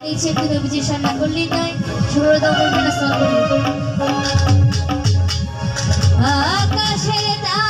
এই সে বিজয় সামনে করলেই নয় সৌরদা করবে না আকাশে তা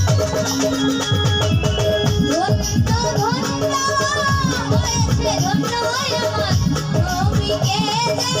के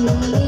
oh you.